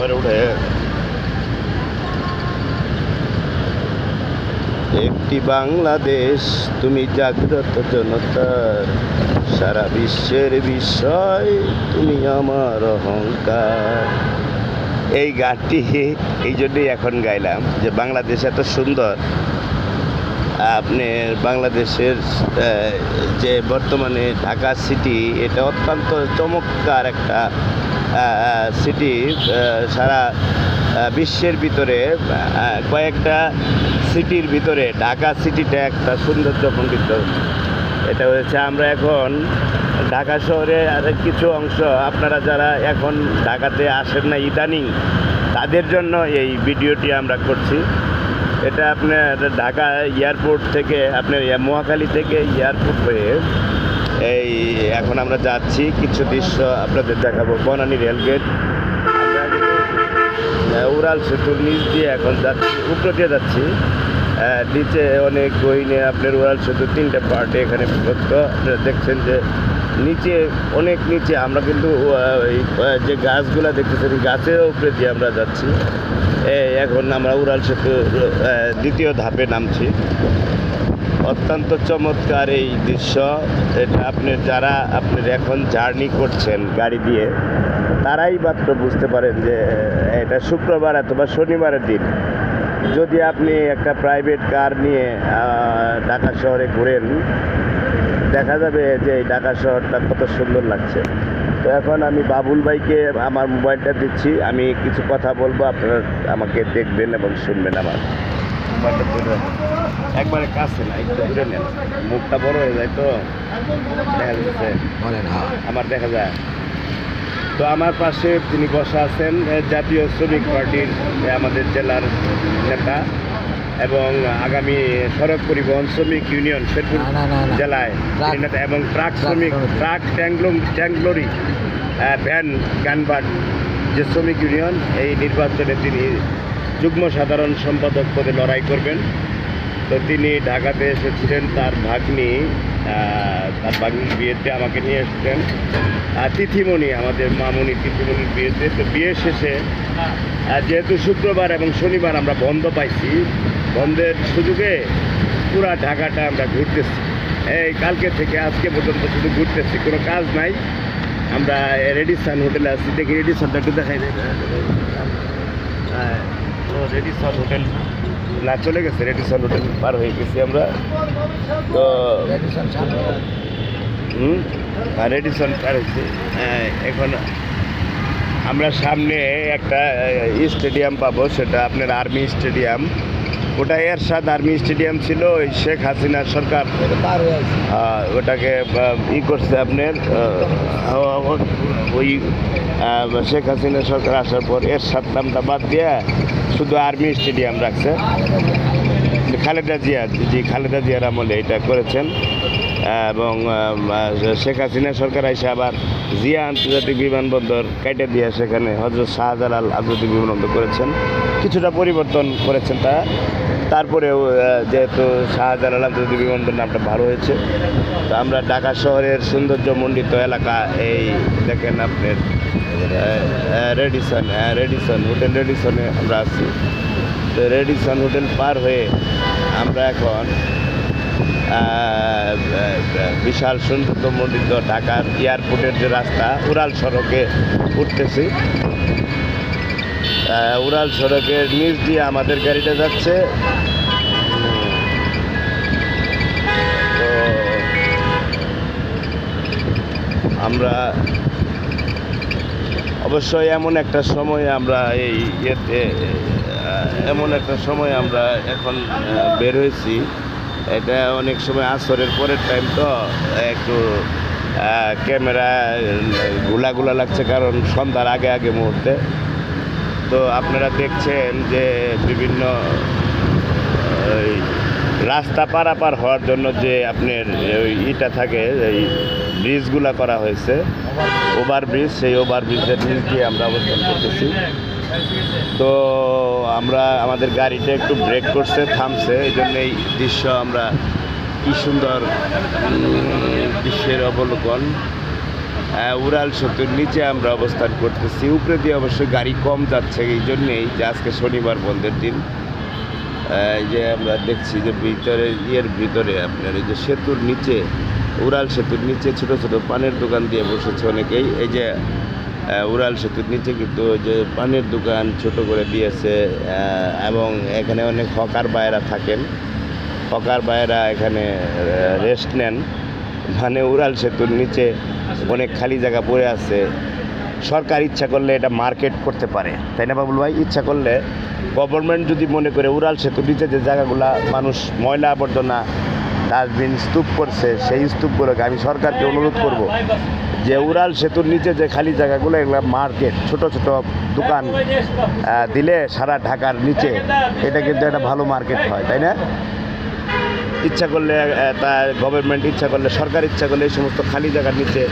পরে উঠে একটি বাংলাদেশ, তুমি জাগ্রত জনতার সারা বিশ্বের বিষয়, তুমি আমার অহংকার। এই গানটি, এই জন্যই এখন গাইলাম যে বাংলাদেশ এত সুন্দর। আপনি বাংলাদেশের যে বর্তমানে ঢাকা সিটি, এটা অত্যন্ত চমৎকার একটা সিটি সারা বিশ্বের ভিতরে কয়েকটা সিটির ভিতরে, ঢাকা সিটিটা একটা সৌন্দর্যমণ্ডিত এটা হয়েছে আমরা এখন ঢাকা শহরে আর কিছু অংশ, আপনারা যারা এখন ঢাকাতে আসেন না ইদানিং, তাদের জন্য এই ভিডিওটি আমরা করছি। এটা আপনার ঢাকা এয়ারপোর্ট থেকে, আপনার মহাখালী থেকে এয়ারপোর্ট হয়ে এই, এখন আমরা যাচ্ছি কিছু দৃশ্য আপনাদের দেখাবো। Banani rail gate. উড়াল সেতুর নিচ দিয়ে এখন যাচ্ছি, উপরে দিয়ে যাচ্ছি। নিচে অনেক গহিনে আপনার উড়াল সেতু, তিনটে পার্টে এখানে বিভক্ত। আপনারা দেখছেন যে নিচে, অনেক নিচে আমরা কিন্তু যে গাছগুলা দেখতেছেন গাছের উপরে দিয়ে আমরা যাচ্ছি। এখন আমরা উড়াল সেতু দ্বিতীয় ধাপে নামছি। অত্যন্ত চমৎকার এই দৃশ্য। এটা আপনি যারা আপনি এখন জার্নি করছেন গাড়ি দিয়ে, তারাই মাত্র বুঝতে পারেন যে, এটা শুক্রবার অথবা শনিবারের দিন। যদি আপনি একটা প্রাইভেট কার নিয়ে ঢাকা শহরে ঘুরেন, দেখা যাবে যে এই ঢাকা শহরটা কত সুন্দর লাগছে। তো এখন আমি বাবুল ভাইকে আমার মোবাইলটা দিচ্ছি। আমি কিছু কথা বলব, আপনারা আমাকে দেখবেন এবং শুনবেন আমার। একবারে কাছে না একটু দূরে নেন। মুখটা বড় হয়ে যায় তো দেখা যাচ্ছে। হ্যাঁ। আমার দেখা যায়। তো আমার পাশে তিনি বসা আছেন জাতীয় শ্রমিক পার্টির আমাদের জেলার নেতা এবং আগামী সড়ক পরিবহন শ্রমিক ইউনিয়ন শেরপুর। জেলায় এবং ট্রাক শ্রমিক। ট্রাক ট্যাংলং ট্যাংলরি ভ্যান গানবাট যে শ্রমিক ইউনিয়ন এই নির্বাচনে তিনি যুগ্ম সাধারণ সম্পাদক পদে লড়াই করবেন। তো তিনি ঢাকাতে এসেছিলেন, তার ভাগ্নি তার ভাগ্নির বিয়েতে আমাকে নিয়ে এসেছেন। তিথিমণি, আমাদের মামনি তিথিমণির বিয়েতে। তো বিয়ে শেষে যেহেতু শুক্রবার এবং শনিবার আমরা বন্ধ পাইছি, বন্ধের সুযোগে পুরা ঢাকাটা আমরা ঘুরতেছি। এই কালকে থেকে আজকে পর্যন্ত শুধু ঘুরতেছি, কোনো কাজ নাই। আমরা রেডিসান হোটেলে আসছি দেখি রেডিসানটা একটু দেখাই। দেয় রেডিসন হোটেল না চলে গেছে রেডিসন হোটেল পার হয়ে গেছি আমরা। তো রেডিসন হুম? রেডিসন পার হয়েছি। হ্যাঁ, এখন আমরা সামনে একটা স্টেডিয়াম পাবো সেটা আপনার আর্মি স্টেডিয়াম ওটা এরশাদ আর্মি স্টেডিয়াম ছিল ওই শেখ হাসিনা সরকার। হয়ে ওটাকে ই করছে আপনার ওই শেখ হাসিনা সরকার আসার পর এর সাত নামটা বাদ দিয়ে শুধু আর্মি স্টেডিয়াম রাখছে। খালেদা জিয়া জি খালেদা জিয়ার আমলে এটা করেছেন। এবং শেখ হাসিনা সরকার এসে আবার জিয়া আন্তর্জাতিক বিমানবন্দর কেটে দিয়ে সেখানে হজরত শাহজালাল আন্তর্জাতিক বিমানবন্দর করেছেন। কিছুটা পরিবর্তন করেছেন তা। তারপরেও যেহেতু শাহজালাল আন্তর্জাতিক বিমানবন্দর নামটা ভালো হয়েছে, তো আমরা ঢাকা শহরের সৌন্দর্যমণ্ডিত এলাকা এই দেখেন আপনার রেডিসন রেডিসন, হোটেল রেডিসনে আমরা আছি। তো রেডিসন হোটেল পার হয়ে আমরা এখন বিশাল সৌন্দর্যমণ্ডিত ঢাকার এয়ারপোর্টের যে রাস্তা, উড়াল সড়কে উঠতেছি। উড়াল সড়কের নিচ দিয়ে আমাদের গাড়িটা যাচ্ছে। আমরা অবশ্যই এমন একটা সময় আমরা এই ইয়েতে এমন একটা সময় আমরা এখন বের হয়েছি। এটা অনেক সময় আসরের পরের টাইম তো একটু ক্যামেরা গুলা গুলা লাগছে কারণ সন্ধ্যার আগে আগে মুহূর্তে। তো আপনারা দেখছেন যে বিভিন্ন রাস্তা পারাপার হওয়ার জন্য যে আপনার ওই ইটা থাকে, এই ব্রিজগুলা করা হয়েছে। ওভার ব্রিজ সেই ওভার ব্রিজের নিচ দিয়ে আমরা অবস্থান করতেছি। তো আমরা, আমাদের গাড়িটা একটু ব্রেক করছে, থামছে। এই জন্য এই দৃশ্য আমরা কি সুন্দর দৃশ্যের অবলোকন। উড়াল সেতুর নিচে আমরা অবস্থান করতেছি। উপরে দিয়ে অবশ্যই গাড়ি কম যাচ্ছে, এই জন্যেই যে আজকে শনিবার বন্ধের দিন। এই যে আমরা দেখছি যে ভিতরে, ইয়ের ভিতরে আপনার এই যে সেতুর নিচে, উড়াল সেতুর নিচে ছোট ছোট পানের দোকান দিয়ে বসেছে অনেকেই। এই যে উড়াল সেতুর নিচে কিন্তু যে পানের দোকান ছোট করে দিয়েছে এবং এখানে অনেক হকার বায়রা থাকেন। হকার বায়রা এখানে রেস্ট নেন। মানে উড়াল সেতুর নিচে অনেক খালি জায়গা পড়ে আছে। সরকার ইচ্ছা করলে এটা মার্কেট করতে পারে, তাই না বাবুল ভাই? ইচ্ছা করলে গভর্নমেন্ট যদি মনে করে উড়াল সেতুর নিচে যে জায়গাগুলা মানুষ ময়লা আবর্জনা, ডাস্টবিন স্তূপ করছে, সেই স্তূপগুলোকে আমি সরকারকে অনুরোধ করব। যে উড়াল সেতুর নিচে যে খালি জায়গাগুলো, এগুলো মার্কেট, ছোট ছোট দোকান দিলে সারা ঢাকার নিচে। এটা কিন্তু একটা ভালো মার্কেট হয়, তাই না? ইচ্ছা করলে তা গভর্নমেন্ট ইচ্ছা করলে, সরকার ইচ্ছা করলে এই সমস্ত খালি জায়গার নিচে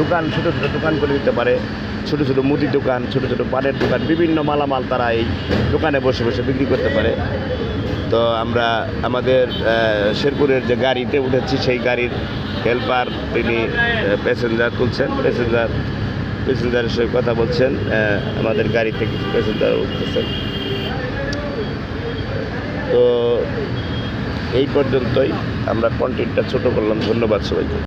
দোকান, ছোটো ছোটো দোকান করে দিতে পারে। ছোটো ছোটো মুদি দোকান, ছোটো ছোটো পানের দোকান, বিভিন্ন মালামাল তারা এই দোকানে বসে বসে বিক্রি করতে পারে। তো আমরা আমাদের শেরপুরের যে গাড়িতে উঠেছি, সেই গাড়ির হেল্পার, তিনি প্যাসেঞ্জার তুলছেন, প্যাসেঞ্জার, প্যাসেঞ্জারের সঙ্গে কথা বলছেন আমাদের গাড়িতে কিছু প্যাসেঞ্জার উঠতেছেন তো এই পর্যন্তই, আমরা কন্টেন্টটা ছোট করলাম, ধন্যবাদ সবাইকে।